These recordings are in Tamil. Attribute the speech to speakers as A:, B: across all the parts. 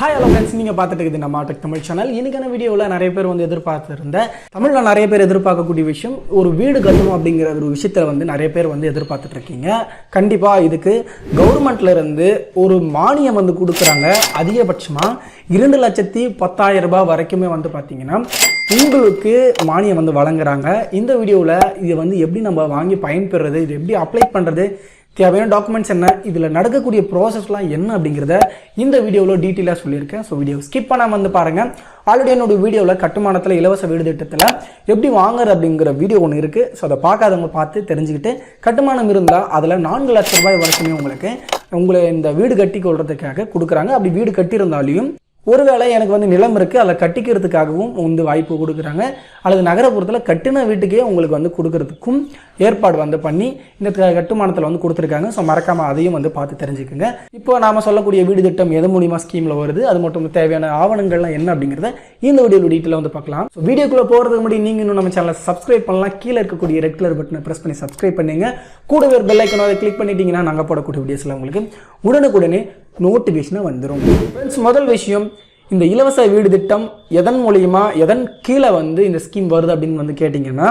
A: ஹாய் ஹலோ ஃப்ரெண்ட்ஸ் நீங்கள் பார்த்துட்டு இருக்குது நம்ம டெக் தமிழ் சேனல் இன்றைக்கான வீடியோவில் நிறைய பேர் வந்து எதிர்பார்த்துருந்த தமிழில் நிறைய பேர் எதிர்பார்க்கக்கூடிய விஷயம் ஒரு வீடு கட்டணும் அப்படிங்கிற ஒரு விஷயத்தை வந்து நிறைய பேர் வந்து எதிர்பார்த்துட்டு இருக்கீங்க. கண்டிப்பாக இதுக்கு கவர்மெண்ட்லேருந்து ஒரு மானியம் வந்து கொடுக்குறாங்க. அதிகபட்சமாக இரண்டு லட்சத்தி பத்தாயிரம் ரூபாய் வரைக்குமே வந்து பார்த்தீங்கன்னா உங்களுக்கு மானியம் வந்து வழங்குறாங்க. இந்த வீடியோவில் இதை வந்து எப்படி நம்ம வாங்கி பயன்பெறுறது இது எப்படி அப்ளை பண்ணுறது தேவையான டாக்குமெண்ட்ஸ் என்ன இதில் நடக்கக்கூடிய ப்ராசஸ்லாம் என்ன அப்படிங்கிறத இந்த வீடியோவில் டீட்டெயிலாக சொல்லியிருக்கேன். ஸோ வீடியோ ஸ்கிப் பண்ணாமல் வந்து பாருங்கள் ஆல்ரெடி என்னோட வீடியோவில் கட்டுமானத்தில் இலவச வீடு திட்டத்தில் எப்படி வாங்குறது அப்படிங்கிற வீடியோ ஒன்று இருக்குது ஸோ அதை பார்க்காதவங்க பார்த்து தெரிஞ்சுக்கிட்டு கட்டுமானம் இருந்தால் அதில் நான்கு லட்ச ரூபாய் வரைக்குமே உங்களுக்கு உங்களை இந்த வீடு கட்டி கொள்றதுக்காக கொடுக்குறாங்க. அப்படி வீடு கட்டியிருந்தாலையும் ஒருவேளை எனக்கு வந்து நிலம் இருக்குது அதில் கட்டிக்கிறதுக்காகவும் வந்து வாய்ப்பு கொடுக்குறாங்க. அல்லது நகரப்புறத்தில் கட்டின வீட்டுக்கே உங்களுக்கு வந்து கொடுக்கறதுக்கும் ஏற்பாடு வந்து பண்ணி இந்த கட்டுமானத்தில் வந்து கொடுத்துருக்காங்க. ஸோ மறக்காமல் அதையும் வந்து பார்த்து தெரிஞ்சுக்கோங்க. இப்போ நாம் சொல்லக்கூடிய வீடு திட்டம் எது மூலியமாக ஸ்கீமில் வருது? அது மட்டும் தேவையான ஆவணங்கள்லாம் என்ன அப்படிங்கிறத இந்த வீடியோ டீட்டெயிலாக வந்து பார்க்கலாம். ஸோ வீடியோக்குள்ளே போகிறதுக்கு முன்னாடி நீங்கள் இன்னும் நம்ம சேனலை சப்ஸ்கிரைப் பண்ணலாம். கீழே இருக்கக்கூடிய ரெட் கலர் பட்டனை ப்ரெஸ் பண்ணி சப்ஸ்கிரைப் பண்ணுங்க. கூடவே ஒரு பெல் ஐக்கனை கிளிக் பண்ணிட்டீங்கன்னா நாங்கள் போடக்கூடிய வீடியோஸில் உங்களுக்கு உடனுக்குடனே நோட்டிஃபிகேஷனாக வந்துடும் ஃப்ரெண்ட்ஸ் முதல் விஷயம் இந்த இலவச வீடு திட்டம் எதன் மூலியமா எதன் கீழே வந்து இந்த ஸ்கீம் வருது அப்படின்னு வந்து கேட்டிங்கன்னா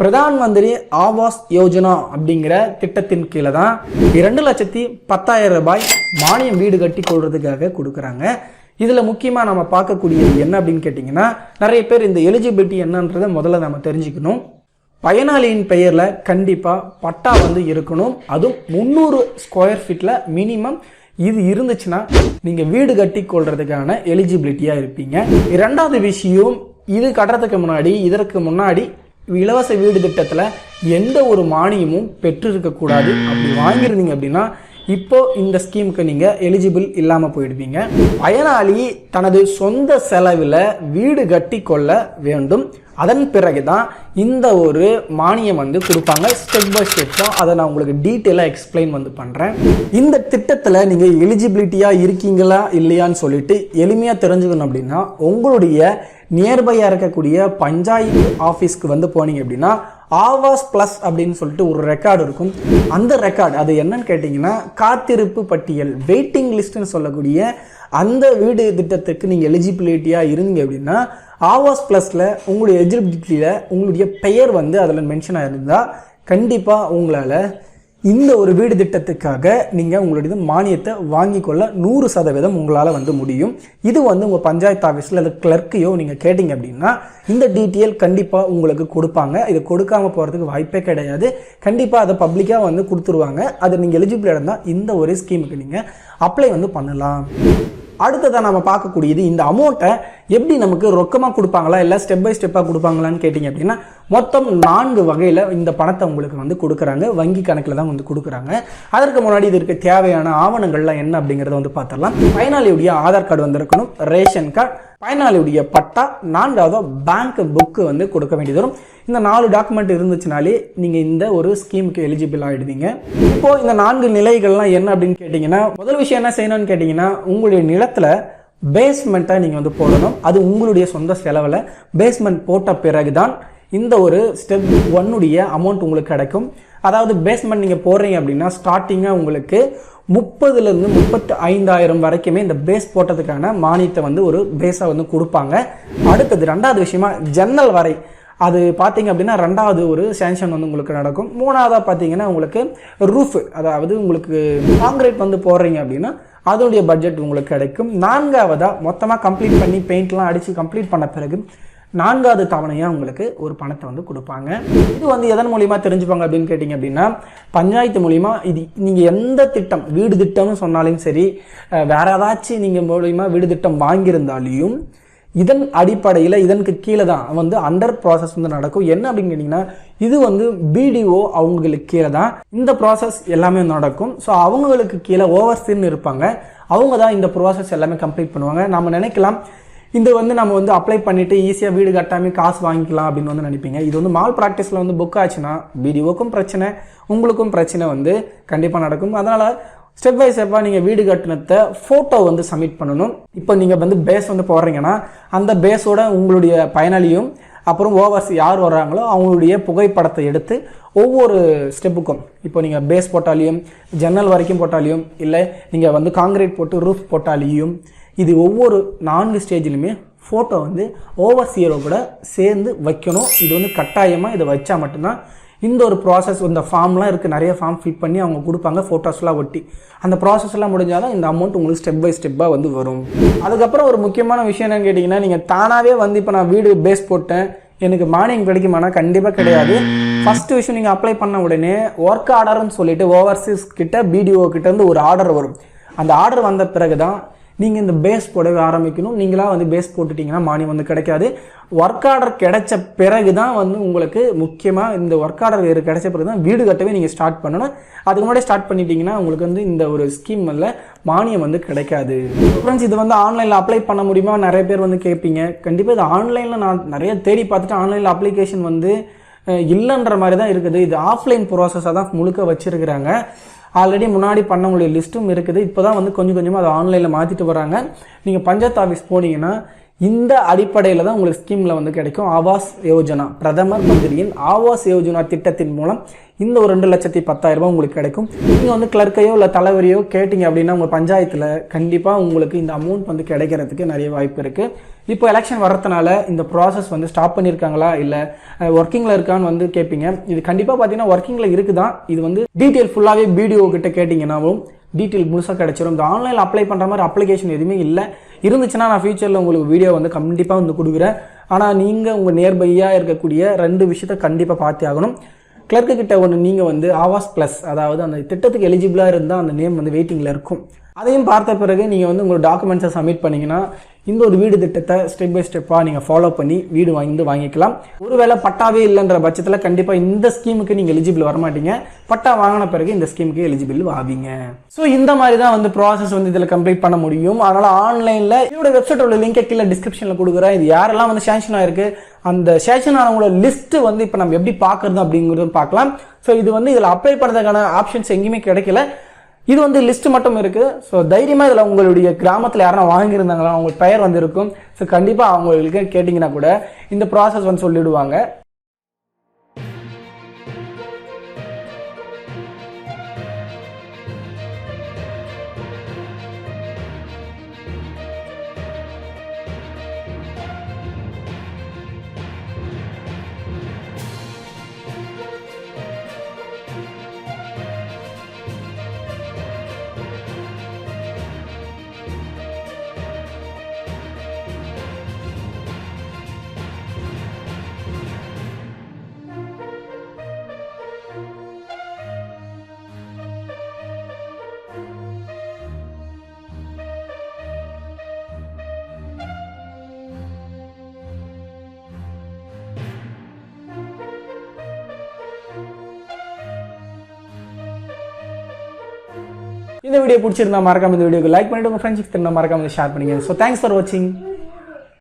A: பிரதான் மந்திரி ஆவாஸ் யோஜனா அப்படிங்கிற திட்டத்தின் கீழே தான் இரண்டு லட்சத்தி பத்தாயிரம் ரூபாய் மானியம் வீடு கட்டி கொள்றதுக்காக கொடுக்குறாங்க. இதில் முக்கியமாக நம்ம பார்க்கக்கூடியது என்ன அப்படின்னு கேட்டிங்கன்னா நிறைய பேர் இந்த எலிஜிபிலிட்டி என்னன்றதை முதல்ல நம்ம தெரிஞ்சுக்கணும். பயனாளியின் பெயரில் கண்டிப்பாக பட்டா வந்து இருக்கணும். அதுவும் முந்நூறு ஸ்கொயர் ஃபீட்டில் மினிமம் இது இருந்துச்சுன்னா நீங்கள் வீடு கட்டி கொள்றதுக்கான எலிஜிபிலிட்டியாக இருப்பீங்க. இரண்டாவது விஷயம் இது கட்டுறதுக்கு முன்னாடி இதற்கு முன்னாடி இலவச வீடு திட்டத்தில் எந்த ஒரு மானியமும் பெற்றிருக்கக்கூடாது. அப்படி வாங்கியிருந்தீங்க அப்படின்னா இப்போ இந்த ஸ்கீமுக்கு நீங்கள் எலிஜிபிள் இல்லாமல் போயிடுவீங்க. பயனாளி தனது சொந்த செலவில் வீடு கட்டி கொள்ள வேண்டும். அதன் பிறகு தான் இந்த ஒரு மானியம் வந்து கொடுப்பாங்க. ஸ்டெப் பை ஸ்டெப் அதை நான் உங்களுக்கு டீட்டெயிலாக எக்ஸ்பிளைன் வந்து பண்ணுறேன் இந்த திட்டத்தில் நீங்கள் எலிஜிபிலிட்டியாக இருக்கீங்களா இல்லையான்னு சொல்லிட்டு எளிமையாக தெரிஞ்சுக்கணும் அப்படின்னா உங்களுடைய நியர்பையாக இருக்கக்கூடிய பஞ்சாயத்து ஆஃபீஸ்க்கு வந்து போனீங்க அப்படின்னா ஆவாஸ் ப்ளஸ் அப்படின்னு சொல்லிட்டு ஒரு ரெக்கார்டு இருக்கும். அந்த ரெக்கார்டு அது என்னன்னு கேட்டிங்கன்னா காத்திருப்பு பட்டியல் வெயிட்டிங் லிஸ்ட்னு சொல்லக்கூடிய அந்த வீடு திட்டத்துக்கு நீங்கள் எலிஜிபிலிட்டியாக இருந்தீங்க அப்படின்னா ஆவாஸ் ப்ளஸில் உங்களுடைய எலிஜிபிலிட்டியில் உங்களுடைய பெயர் வந்து அதில் மென்ஷன் ஆகிருந்தால் கண்டிப்பாக உங்களால் இந்த ஒரு வீடு திட்டத்துக்காக நீங்கள் உங்களுடைய மானியத்தை வாங்கி கொள்ள நூறு சதவீதம் உங்களால் வந்து முடியும். இது வந்து உங்கள் பஞ்சாயத்து ஆஃபீஸில் அல்லது கிளர்க்கையோ நீங்கள் கேட்டிங்க அப்படின்னா இந்த டீட்டெயில் கண்டிப்பாக உங்களுக்கு கொடுப்பாங்க. இது கொடுக்காம போகிறதுக்கு வாய்ப்பே கிடையாது. கண்டிப்பாக அதை பப்ளிக்காக வந்து கொடுத்துருவாங்க. அது நீங்கள் எலிஜிபிள் இருந்தால் இந்த ஒரு ஸ்கீமுக்கு நீங்கள் அப்ளை வந்து பண்ணலாம். அடுத்ததாக நம்ம பார்க்கக்கூடியது இந்த அமௌண்ட்டை எப்படி நமக்கு ரொக்கமாக கொடுப்பாங்களா? இல்லை ஸ்டெப் பை ஸ்டெப்பாக கொடுப்பாங்களான்னு கேட்டிங்க அப்படின்னா மொத்தம் நான்கு வகையில் இந்த பணத்தை உங்களுக்கு வந்து கொடுக்குறாங்க. வங்கி கணக்கில் தான் வந்து கொடுக்குறாங்க. அதற்கு முன்னாடி இதற்கு தேவையான ஆவணங்கள்லாம் என்ன அப்படிங்கிறத வந்து பார்த்துடலாம். பயனாளியுடைய ஆதார் கார்டு வந்திருக்கணும். ரேஷன் கார்டு பயனாளியுடைய பட்டா நான்காவது பேங்க் புக்கு வந்து கொடுக்க வேண்டியது வரும். இந்த நாலு டாக்குமெண்ட் இருந்துச்சுனாலே நீங்கள் இந்த ஒரு ஸ்கீமுக்கு எலிஜிபிள் ஆகிடுவீங்க இப்போ இந்த நான்கு நிலைகள்லாம் என்ன அப்படின்னு கேட்டிங்கன்னா முதல் விஷயம் என்ன செய்யணும்னு கேட்டிங்கன்னா உங்களுடைய நிலத்தில் பேஸ்மெண்ட்டை நீங்கள் வந்து போடணும். அது உங்களுடைய சொந்த செலவில் பேஸ்மெண்ட் போட்ட பிறகு தான் இந்த ஒரு ஸ்டெப் ஒன்னுடைய அமௌண்ட் உங்களுக்கு கிடைக்கும். அதாவது பேஸ்மெண்ட் நீங்கள் போடுறீங்க அப்படின்னா ஸ்டார்டிங்காக உங்களுக்கு முப்பதுலேருந்து முப்பத்து ஐந்தாயிரம் வரைக்குமே இந்த பேஸ் போட்டதுக்கான மானியத்தை வந்து ஒரு பேஸாக வந்து கொடுப்பாங்க. அடுத்தது ரெண்டாவது விஷயமா ஜன்னல் வரை. அது பார்த்தீங்க அப்படின்னா ரெண்டாவது ஒரு சேங்ஷன் வந்து உங்களுக்கு நடக்கும். மூணாவதாக பார்த்தீங்கன்னா உங்களுக்கு ரூஃப் அதாவது உங்களுக்கு காங்கிரீட் வந்து போடுறீங்க அப்படின்னா அதனுடைய பட்ஜெட் உங்களுக்கு கிடைக்கும். நான்காவதாக மொத்தமாக கம்ப்ளீட் பண்ணி பெயிண்ட்லாம் அடித்து கம்ப்ளீட் பண்ண பிறகு நான்காவது தவணையாக உங்களுக்கு ஒரு பணத்தை வந்து கொடுப்பாங்க. இது வந்து எதன் மூலியமாக தெரிஞ்சுப்பாங்க அப்படின்னு கேட்டிங்க அப்படின்னா பஞ்சாயத்து மூலிமா இது நீங்கள் எந்த திட்டம் வீடு திட்டம்னு சொன்னாலும் சரி வேற ஏதாச்சும் நீங்கள் மூலியமா வீடு திட்டம் வாங்கியிருந்தாலையும் இதன் அடிப்படையில் இதற்கு கீழே தான் வந்து அண்டர் ப்ராசஸ் வந்து நடக்கும். என்ன அப்படின்னு கேட்டிங்கன்னா இது வந்து பிடிஓ அவங்களுக்கு கீழே தான் இந்த ப்ராசஸ் எல்லாமே நடக்கும். ஸோ அவங்களுக்கு கீழே ஓவர்சீர்னு இருப்பாங்க. அவங்க தான் இந்த ப்ராசஸ் எல்லாமே கம்ப்ளீட் பண்ணுவாங்க. நம்ம நினைக்கலாம் இது வந்து நம்ம வந்து அப்ளை பண்ணிட்டு ஈஸியாக வீடு கட்டாமல் காசு வாங்கிக்கலாம் அப்படின்னு வந்து நினைப்பீங்க. இது வந்து மால் ப்ராக்டிஸில் வந்து புக் ஆச்சுன்னா பிடிஓக்கும் பிரச்சனை உங்களுக்கும் பிரச்சனை வந்து கண்டிப்பாக நடக்கும். அதனால் ஸ்டெப் பை ஸ்டெப்பாக நீங்கள் வீடு கட்டினத்தை ஃபோட்டோ வந்து சப்மிட் பண்ணணும். இப்போ நீங்கள் வந்து பேஸ் வந்து போடுறீங்கன்னா அந்த பேஸோட உங்களுடைய பயனாளியும் அப்புறம் ஓவர்ஸ் யார் வர்றாங்களோ அவங்களுடைய புகைப்படத்தை எடுத்து ஒவ்வொரு ஸ்டெப்புக்கும் இப்போ நீங்கள் பேஸ் போட்டாலையும் ஜன்னல் வரைக்கும் போட்டாலையும் இல்லை நீங்கள் வந்து காங்கிரீட் போட்டு ரூஃப் போட்டாலையும் இது ஒவ்வொரு நான்கு ஸ்டேஜிலுமே ஃபோட்டோ வந்து ஓவர்சியரோ கூட சேர்ந்து வைக்கணும். இது வந்து கட்டாயமாக இதை வச்சா மட்டும்தான் இந்த ஒரு ப்ராசஸ் இந்த ஃபார்ம்லாம் இருக்குது நிறைய ஃபார்ம் ஃபிட் பண்ணி அவங்க கொடுப்பாங்க ஃபோட்டோஸ்லாம் ஒட்டி. அந்த ப்ராசஸ்லாம் முடிஞ்சால்தான் இந்த அமௌண்ட் உங்களுக்கு ஸ்டெப் பை ஸ்டெப்பாக வந்து வரும். அதுக்கப்புறம் ஒரு முக்கியமான விஷயம் என்னன்னு கேட்டிங்கன்னா நீங்கள் தானாகவே வந்து இப்போ நான் வீடு பேஸ் போட்டேன். எனக்கு மானியம் கிடைக்குமானா? கண்டிப்பாக கிடையாது. ஃபஸ்ட்டு விஷயம் நீங்கள் அப்ளை பண்ண உடனே ஒர்க் ஆர்டர்னு சொல்லிட்டு ஓவர்சீஸ் கிட்ட பிடிஓ கிட்ட இருந்து ஒரு ஆர்டர் வரும். அந்த ஆர்டர் வந்த பிறகு தான் நீங்கள் இந்த பேஸ் போடவே ஆரம்பிக்கணும். நீங்களாக வந்து பேஸ் போட்டுட்டீங்கன்னா மானியம் வந்து கிடைக்காது. ஒர்க் ஆர்டர் கிடைச்ச பிறகு தான் வந்து உங்களுக்கு முக்கியமாக இந்த ஒர்க் ஆர்டர் கிடைச்ச பிறகு தான் வீடு கட்டவே நீங்கள் ஸ்டார்ட் பண்ணணும். அதுக்கு முன்னாடி ஸ்டார்ட் பண்ணிட்டீங்கன்னா உங்களுக்கு வந்து இந்த ஒரு ஸ்கீம்ல மானியம் வந்து கிடைக்காது. ஃப்ரெண்ட்ஸ் இது வந்து ஆன்லைனில் அப்ளை பண்ண முடியுமா? நிறைய பேர் வந்து கேட்பீங்க. கண்டிப்பாக இது ஆன்லைனில் நான் நிறைய தேடி பார்த்துட்டு ஆன்லைனில் அப்ளிகேஷன் வந்து இல்லைன்ற மாதிரி தான் இருக்குது. இது ஆஃப்லைன் ப்ராசஸாக தான் முழுக்க வச்சிருக்கிறாங்க. ஆல்ரெடி முன்னாடி பண்ணவங்களுடைய லிஸ்ட்டும் இருக்குது. இப்போ தான் வந்து கொஞ்சம் கொஞ்சமாக அதை ஆன்லைனில் மாற்றிட்டு வராங்க. நீங்கள் பஞ்சாயத்து ஆஃபீஸ் போனீங்கன்னா இந்த அடிப்படையில் தான் உங்களுக்கு ஸ்கீமில் வந்து கிடைக்கும் ஆவாஸ் யோஜனா. பிரதமர் மந்திரியின் ஆவாஸ் யோஜனா திட்டத்தின் மூலம் இந்த ஒரு ரெண்டு லட்சத்தி பத்தாயிரம் ரூபாய் உங்களுக்கு கிடைக்கும். நீங்கள் வந்து கிளர்க்கையோ இல்லை தலைவரையோ கேட்டிங்க அப்படின்னா உங்கள் பஞ்சாயத்தில் கண்டிப்பாக உங்களுக்கு இந்த அமௌண்ட் வந்து கிடைக்கிறதுக்கு நிறைய வாய்ப்பு இருக்குது இப்போ எலெக்ஷன் வர்றதுனால இந்த ப்ராசஸ் வந்து ஸ்டாப் பண்ணியிருக்காங்களா இல்லை ஒர்க்கிங்கில் இருக்கான்னு வந்து கேட்பீங்க இது கண்டிப்பாக பார்த்தீங்கன்னா ஒர்க்கிங்கில் இருக்குதான் இது வந்து டீட்டெயில் ஃபுல்லாகவே பிடிஓ கிட்ட கேட்டிங்கன்னாவும் டீட்டெயில் முழுசாக கிடைச்சிடும் இந்த ஆன்லைனில் அப்ளை பண்ணுற மாதிரி அப்ளிகேஷன் எதுவுமே இல்லை. இருந்துச்சுன்னா நான் ஃபியூச்சரில் உங்களுக்கு வீடியோ வந்து கண்டிப்பாக வந்து கொடுக்குறேன். ஆனால் நீங்கள் உங்கள் நியர்பையாக இருக்கக்கூடிய ரெண்டு விஷயத்த கண்டிப்பாக பார்த்தே ஆகணும். கிளர்க்கு கிட்ட ஒன்று நீங்கள் வந்து ஆவாஸ் ப்ளஸ் அதாவது அந்த திட்டத்துக்கு எலிஜிபிளாக இருந்தால் அந்த நேம் வந்து வெயிட்டிங்கில் இருக்கும். அதையும் பார்த்த பிறகு நீங்கள் வந்து உங்களோட டாக்குமெண்ட்ஸை சப்மிட் பண்ணிங்கன்னா இந்த ஒரு வீடு திட்டத்தை ஸ்டெப் பை ஸ்டெப்பாக நீங்கள் ஃபாலோ பண்ணி வீடு வாங்கி வாங்கிக்கலாம். ஒருவேளை பட்டாவே இல்லைன்ற பட்சத்தில் கண்டிப்பாக இந்த ஸ்கீமுக்கு நீங்கள் எலிஜிபிள் வரமாட்டீங்க. பட்டா வாங்கின பிறகு இந்த ஸ்கீமுக்கு எலிஜிபிள் ஆவீங்க. ஸோ இந்த மாதிரி தான் வந்து ப்ராசஸ் வந்து இதில் கம்ப்ளீட் பண்ண முடியும். அதனால் ஆன்லைனில் இதோட வெப்சைட்டோட லிங்கை கீழே டிஸ்கிரிப்ஷனில் கொடுக்குறேன். இது யாரெல்லாம் வந்து சேங்ஷன் ஆயிருக்கு அந்த சேஷன் ஆனவங்களோட லிஸ்ட் வந்து இப்போ நம்ம எப்படி பார்க்குறது அப்படிங்கிறது பார்க்கலாம். ஸோ இது வந்து இதில் அப்ளை பண்ணுறதுக்கான ஆப்ஷன்ஸ் எங்கேயுமே கிடைக்கல. இது வந்து லிஸ்ட் மட்டும் இருக்கு. ஸோ தைரியமாக இதில் உங்களுடைய கிராமத்தில் யாரா வாங்கியிருந்தாங்களா அவங்க பெயர் வந்து இருக்கும் ஸோ கண்டிப்பாக அவங்களுக்கு கேட்டிங்கன்னா கூட இந்த ப்ராசஸ் வந்து சொல்லிவிடுவாங்க இந்த வீடியோ பிடிச்சிருந்தா மறக்காம இந்த வீடியோக்கு லைக் பண்ணிட்டு உங்க ஃப்ரெண்ட்ஸுக்கு திரும்ப மறக்காம ஷேர் பண்ணுங்க ஸோ தேங்க்ஸ் ஃபார் வாட்சிங்